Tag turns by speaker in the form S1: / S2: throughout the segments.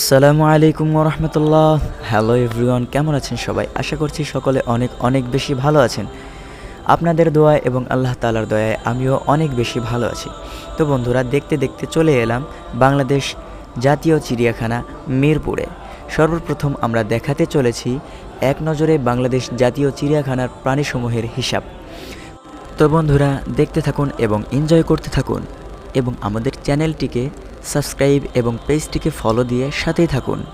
S1: আসসালামু আলাইকুম রহমতুল্লাহ hello everyone, কেমন আছেন সবাই? আশা করছি সকলে অনেক অনেক বেশি ভালো আছেন। আপনাদের দোয়ায় এবং আল্লাহ তালার দয়ায় আমিও অনেক বেশি ভালো আছি। তো বন্ধুরা, দেখতে দেখতে চলে এলাম বাংলাদেশ জাতীয় চিড়িয়াখানা মিরপুরে। সর্বপ্রথম আমরা দেখাতে চলেছি এক নজরে বাংলাদেশ জাতীয় চিড়িয়াখানার প্রাণীসমূহের হিসাব। তো বন্ধুরা, দেখতে থাকুন এবং এনজয় করতে থাকুন। এবং আমাদের চ্যানেলটিকে সাবস্ক্রাইব এবং পেজটিকে ফলো দিয়ে সাথেই থাকুন।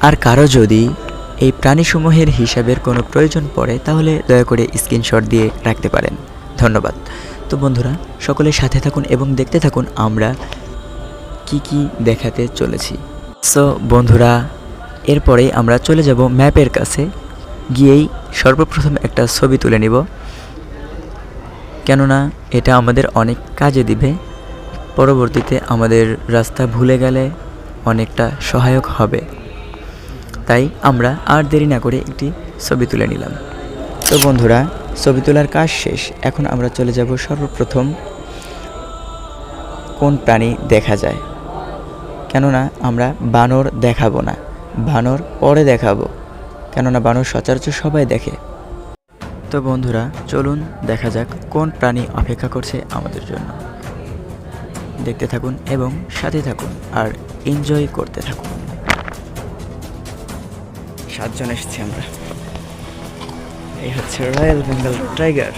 S1: আর কারও যদি এই প্রাণীসমূহের হিসাবের কোনো প্রয়োজন পড়ে, তাহলে দয়া করে স্ক্রিনশট দিয়ে রাখতে পারেন। ধন্যবাদ। তো বন্ধুরা, সকলে সাথে থাকুন এবং দেখতে থাকুন আমরা কি কি দেখাতে চলেছি। সো বন্ধুরা, এরপরে আমরা চলে যাব ম্যাপের কাছে। গিয়েই সর্বপ্রথম একটা ছবি তুলে নিব। কেননা এটা আমাদের অনেক কাজে দিবে। পরবর্তীতে আমাদের রাস্তা ভুলে গেলে অনেকটা সহায়ক হবে। তাই আমরা আর দেরি না করে একটি ছবি তুলে নিলাম। তো বন্ধুরা, ছবি তোলার কাজ শেষ। এখন আমরা চলে যাব সর্বপ্রথম কোন প্রাণী দেখা যায়। কেননা আমরা বানর দেখাবো না, বানর পরে দেখাবো। কেননা বানর সচরাচর সবাই দেখে। তো বন্ধুরা, চলুন দেখা যাক কোন প্রাণী অপেক্ষা করছে আমাদের জন্য। দেখতে থাকুন এবং সাথে থাকুন আর এনজয় করতে থাকুন। সাতজন এসেছি আমরা। এই হচ্ছে রয়্যাল বেঙ্গল টাইগার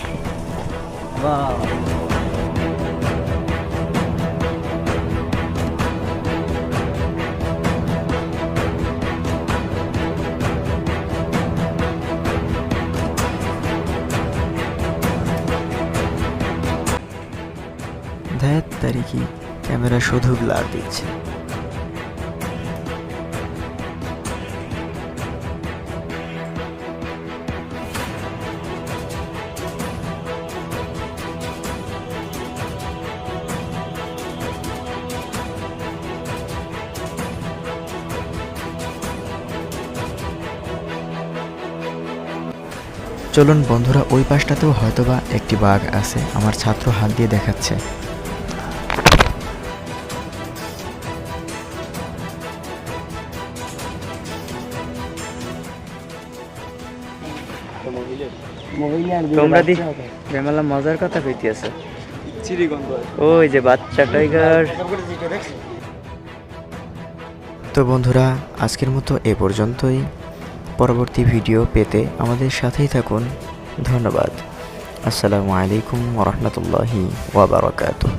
S1: ধ্যাত তারিখি ক্যামেরা শুধু ব্লার দিচ্ছে। চলুন বন্ধুরা, ওই পাশটাতেও হয়তোবা একটি বাঘ আছে। আমার ছাত্র হাত দিয়ে দেখাচ্ছে। তোমরা দি বেমালা মজার কথা ওই যে বাচ্চা টাইগার। তো বন্ধুরা আজকের মতো এ পর্যন্তই। পরবর্তী ভিডিও পেতে আমাদের সাথেই থাকুন। ধন্যবাদ। আসসালামু আলাইকুম ওরহমতুল্লাহি ওয়াবারাকাতুহ